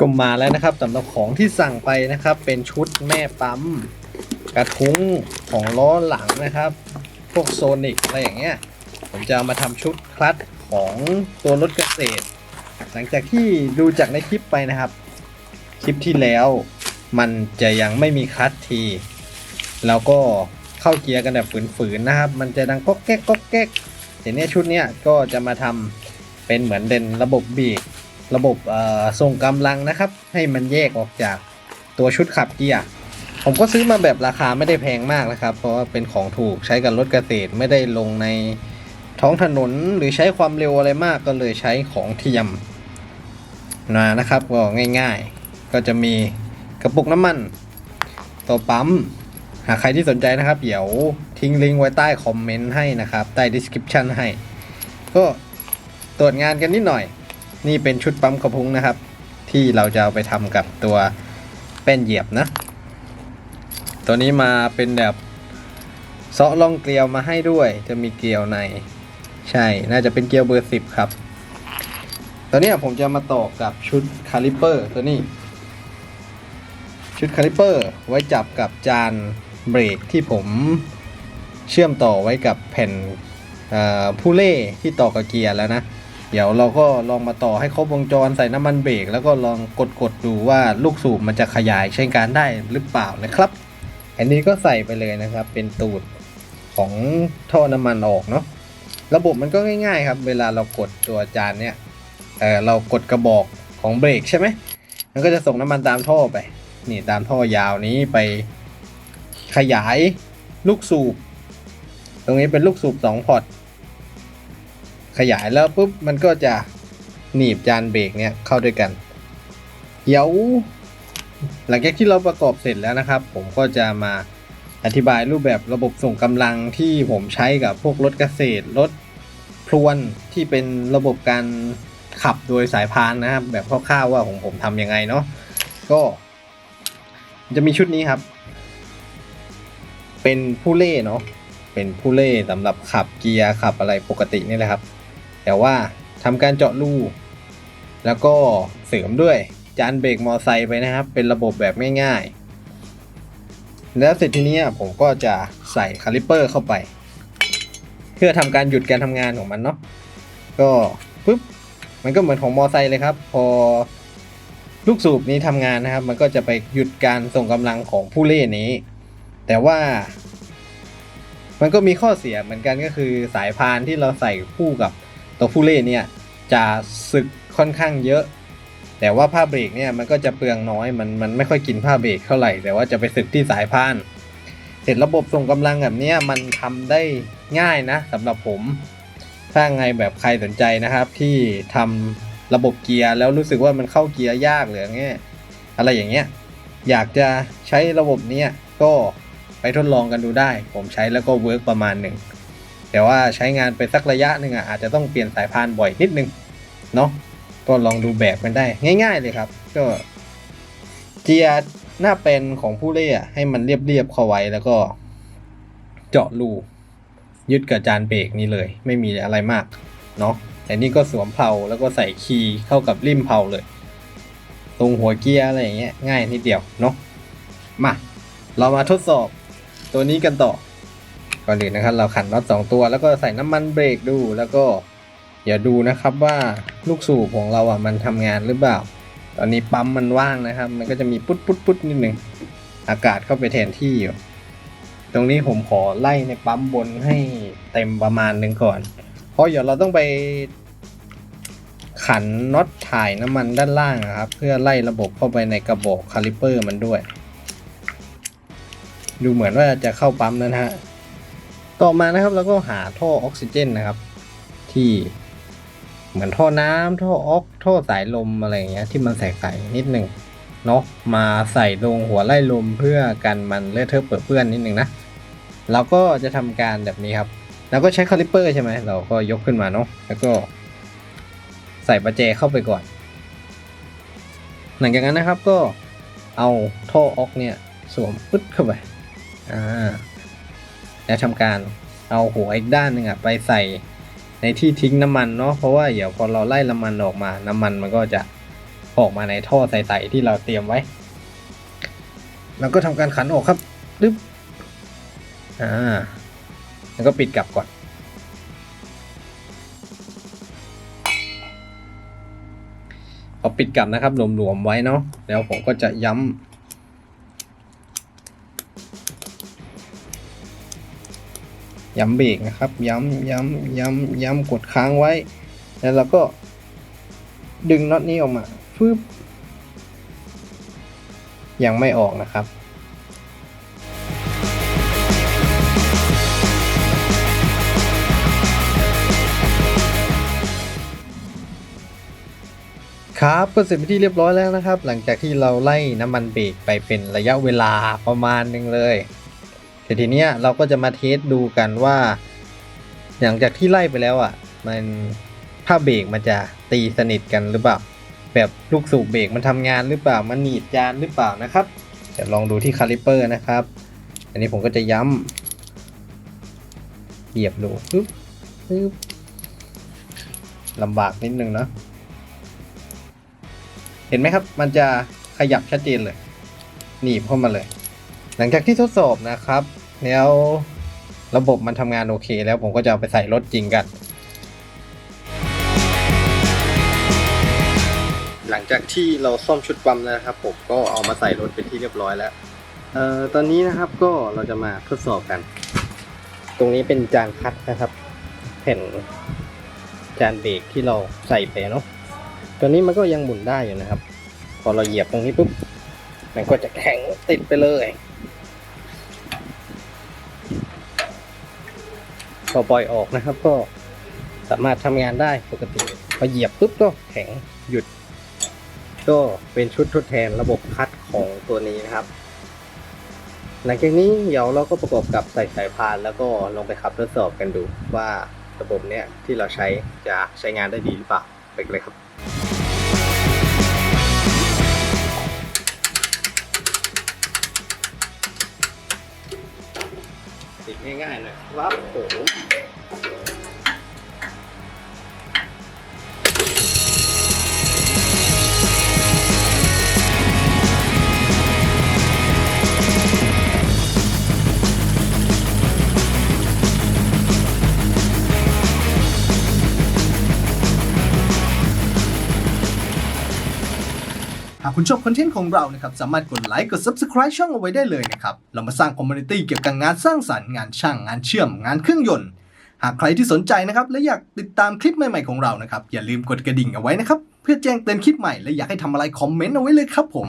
ก็มาแล้วนะครับสำหรับของที่สั่งไปนะครับ เป็นชุดแม่ปั๊ม กระทุ้งของล้อหลังนะครับ พวกโซนิกอะไรอย่างเงี้ยผมจะเอามาทำชุดคลัตช์ของตัวรถเกษตร หลังจากที่ดูจากในคลิปไปนะครับ คลิปที่แล้วมันจะยังไม่มีคลัตช์ทีแล้วก็เข้าเกียร์กันแบบฝืนๆนะครับ มันจะดังก๊อกแก๊กก๊อกแก๊กทีเนี้ยชุดเนี้ยก็จะมาทำเป็นเหมือนเด่นระบบเบีก ระบบส่งกำลังนะครับ ให้มันแยกออกจากตัวชุดขับเกียร์ผมก็ซื้อมาแบบราคาไม่ได้แพงมากนะครับ เพราะว่าเป็นของถูกใช้กับรถเกษตรไม่ได้ลงในท้องถนนหรือใช้ความเร็วอะไรมากก็เลยใช้ของเทียมมานะครับก็ง่ายๆ ก็จะมีกระปุกน้ำมัน ตัวปั๊ม หากใครที่สนใจนะครับ เดี๋ยวทิ้งลิงก์ไว้ใต้คอมเมนต์ให้นะครับ ใต้ description ให้ ก็ตรวจงานกันนิดหน่อย นี่เป็นชุดปั๊มกระพุ้งนะครับ ที่เราจะเอาไปทำกับตัวแป้นเหยียบนะ ตัวนี้มาเป็นแบบเซาะล่องเกลียวมาให้ด้วย จะมีเกลียวใน ใช่ น่าจะเป็นเกลียวเบอร์สิบครับ ตัวนี้ผมจะมาต่อกับชุดคาลิเปอร์ตัวนี้ ชุดคาลิเปอร์ไว้จับกับจานเบรกที่ผมเชื่อมต่อไว้กับแผ่นผู้เล่ที่ต่อกับเกียร์แล้วนะ เดี๋ยวเราก็ลองมาต่อให้ครบวงจรใส่น้ำมันเบรกแล้วก็ลองกดกดๆดูว่าลูกสูบมันจะขยายใช้การได้หรือเปล่านะครับ อันนี้ก็ใส่ไปเลยนะครับ เป็นตูดของท่อน้ำมันออกเนาะระบบมันก็ง่าย ๆ ครับ เวลาเรากดตัวจานเนี่ยเออเรากดกระบอกของเบรกใช่ไหมมันก็จะส่งน้ำมันตามท่อไป นี่ตามท่อยาวนี้ไปขยายลูกสูบ ตรงนี้เป็นลูกสูบ2พอร์ต ขยายแล้วปุ๊บมันก็จะหนีบจานเบรกเนี่ยเข้าด้วยกัน เดี๋ยว หลังจากที่เราประกอบเสร็จแล้วนะครับ ผมก็จะมาอธิบายรูปแบบระบบส่งกำลังที่ผมใช้กับพวกรถเกษตรรถพรวนที่เป็นระบบการขับโดยสายพานนะครับ แบบคร่าวๆว่าของผมทำยังไงเนาะก็จะมีชุดนี้ครับ เป็นผู้เล่เนาะเป็นผู้เล่สำหรับขับเกียร์ขับอะไรปกตินี่แหละครับ แต่ว่าทำการเจาะรูแล้วก็เสริมด้วยจานเบรกมอไซค์ไปนะครับ เป็นระบบแบบง่ายๆ แล้วเสร็จทีนี้ผมก็จะใส่คาลิปเปอร์เข้าไป เพื่อทำการหยุดการทำงานของมันเนาะก็ปุ๊บมันก็เหมือนของมอไซค์เลยครับ พอลูกสูบนี้ทำงานนะครับ มันก็จะไปหยุดการส่งกำลังของผู้เล่นนี้ แต่ว่า มันก็มีข้อเสียเหมือนกันก็คือสายพานที่เราใส่คู่กับ ตัวผู้เล่นเนี่ยจะสึกค่อนข้างเยอะ แต่ว่าผ้าเบรกเนี่ยมันก็จะเปลืองน้อยมันมันไม่ค่อยกินผ้าเบรกเท่าไหร่แต่ว่าจะไปสึกที่สายพาน เสร็จระบบส่งกำลังแบบเนี้ยมันทำได้ง่ายนะสำหรับผม ถ้าไงแบบใครสนใจนะครับที่ทำระบบเกียร์แล้วรู้สึกว่ามันเข้าเกียร์ยากหรืออย่างอะไรอย่างเงี้ยอยากจะใช้ระบบเนี้ยก็ไปทดลองกันดูได้ ผมใช้แล้วก็เวิร์กประมาณหนึ่ง แต่ว่าใช้งานไปสักระยะหนึ่งอะอาจจะต้องเปลี่ยนสายพานบ่อยนิดนึงเนาะก็ลองดูแบบกันได้ง่าย ๆ เลยครับ ก็เจียร์หน้าเป็นของผู้เล่นอะให้มันเรียบๆเข้าไว้แล้วก็ เจาะรูยึดกับจานเบรกนี่เลย ไม่มีอะไรมากเนาะแต่นี่ก็สวมเพลาแล้วก็ใส่คีย์เข้ากับริมเพลาเลย ตรงหัวเกียร์อะไรอย่างเงี้ยง่ายนิดเดียวเนาะมา เรามาทดสอบตัวนี้กันต่อ ก่อนอื่นนะครับ เราขันน็อตสองตัว แล้วก็ใส่น้ำมันเบรกดูแล้วก็อย่าดูนะครับว่าลูกสูบของเราอะมันทำงานหรือเปล่า ตอนนี้ปั๊มมันว่างนะครับ มันก็จะมีปุ๊ดปุ๊ดปุ๊ดนิดหนึ่งอากาศเข้าไปแทนที่อยู่ ตรงนี้ผมขอไล่ในปั๊มบนให้เต็มประมาณหนึ่งก่อน เพราะเดี๋ยวเราต้องไปขันน็อตถ่ายน้ำมันด้านล่างครับ เพื่อไล่ระบบเข้าไปในกระบอกคาลิเปอร์มันด้วย ดูเหมือนว่าจะเข้าปั๊มแล้วนะฮะ ต่อมานะครับเราก็หาท่อออกซิเจนนะครับ ที่เหมือนท่อน้ำท่อออกท่อสายลมอะไรเงี้ยที่มันใส่ๆนิดหนึ่งเนาะมาใส่ลงหัวไล่ลมเพื่อกันมันเลอะเทอะเปื้อนเปื้อนนิดหนึ่งนะเราก็จะทำการแบบนี้ครับเราก็ใช้คาลิปเปอร์ใช่ไหมเราก็ยกขึ้นมาเนาะแล้วก็ใส่ประแจเข้าไปก่อน หลังจากนั้นนะครับก็เอาท่อออกเนี่ยสวมปึ๊ดเข้าไปอ่า แล้วทำการเอาหัวอีกด้านหนึ่งอะไปใส่ในที่ทิ้งน้ำมันเนาะเพราะว่าเดี๋ยวพอเราไล่น้ำมันออกมา น้ำมันมันก็จะออกมาในท่อใสๆที่เราเตรียมไว้ แล้วก็ทำการขันออกครับดึ๊บอ่าแล้วก็ปิดกลับก่อนพอปิดกลับนะครับหลวมๆไว้เนาะแล้วผมก็จะย้ำ ย้ำเบรกนะครับ ย้ำย้ำย้ำย้ำกดค้างไว้ แล้วเราก็ดึงน็อตนี้ออกมาฟึบยังไม่ออกนะครับ ครับก็เสร็จไปที่เรียบร้อยแล้วนะครับ หลังจากที่เราไล่น้ำมันเบรกไปเป็นระยะเวลาประมาณหนึ่งเลย แต่ทีเนี้ยเราก็จะมาเทสดูกันว่าหลังจากที่ไล่ไปแล้วอะ มันผ้าเบรกมันจะตีสนิทกันหรือเปล่า แบบลูกสูบเบรกมันทำงานหรือเปล่า มันหนีบจานหรือเปล่านะครับเดี๋ยวลองดูที่คาลิเปอร์นะครับ อันนี้ผมก็จะย้ำเหยียบดูปึ๊บปึ๊บลำบากนิดนึงเนาะเห็นไหมครับ มันจะขยับชัดเจนเลย หนีบเข้ามาเลย หลังจากที่ทดสอบนะครับ แล้วระบบมันทำงานโอเค แล้วผมก็จะเอาไปใส่รถจริงกัน หลังจากที่เราซ่อมชุดปั๊มแล้วนะครับ ผมก็เอามาใส่รถเป็นที่เรียบร้อยแล้วเอ่อตอนนี้นะครับก็เราจะมาทดสอบกัน ตรงนี้เป็นจานคัดนะครับ แผ่นจานเบรกที่เราใส่ไปเนาะตัวนี้มันก็ยังหมุนได้อยู่นะครับ พอเราเหยียบตรงนี้ปุ๊บมันก็จะแข็งติดไปเลย อปล่อยออกนะครับ ก็สามารถทำงานได้ปกติพอเหยียบปุ๊บก็แข็งหยุด ก็เป็นชุดทดแทนระบบคัดของตัวนี้นะครับ หลังจากนี้เดี๋ยวเราก็ประกอบกับใส่สายพานแล้วก็ลองไปขับทดสอบกันดูว่าระบบเนี้ยที่เราใช้จะใช้งานได้ดีหรือเปล่าไปเลยครับ สิง่ายๆเลยครับผม คุณชอบคอนเทนต์ของเรานะครับ สามารถกดไลค์ กด Subscribe ช่องเอาไว้ได้เลยนะครับ เรามาสร้างคอมมูนิตี้เกี่ยวกับงานสร้างสรรค์งานช่างงานเชื่อมงานเครื่องยนต์ หากใครที่สนใจนะครับ และอยากติดตามคลิปใหม่ๆของเรานะครับ อย่าลืมกดกระดิ่งเอาไว้นะครับ เพื่อแจ้งเตือนคลิปใหม่และอยากให้ทำอะไรคอมเมนต์เอาไว้เลยครับผม